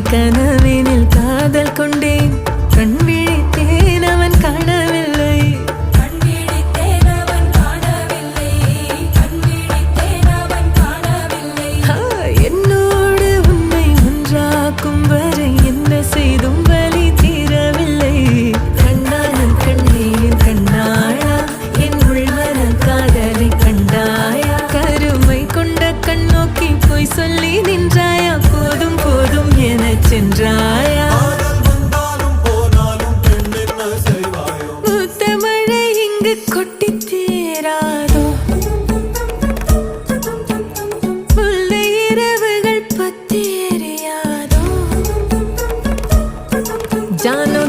உன்னை கனவினில் காதல் கொண்டேன். கண் விழித்தேன் அவன் காணவில்லை. என்னோடு உன்னை ஒன்றாக்கும் வரை என்ன செய்தும் வலி தீரவில்லை. கண்ணாளன் கண்ணீர் கண்ணாளா என் உள்வர காதலை கண்டாயா. கருமை கொண்ட கண்ணோக்கி போய் சொல்லி நின்றாயா? போதும் போதும். சேராதோ? புள்ளை இரவுகள் பத்தி எரியாதோ? ஜான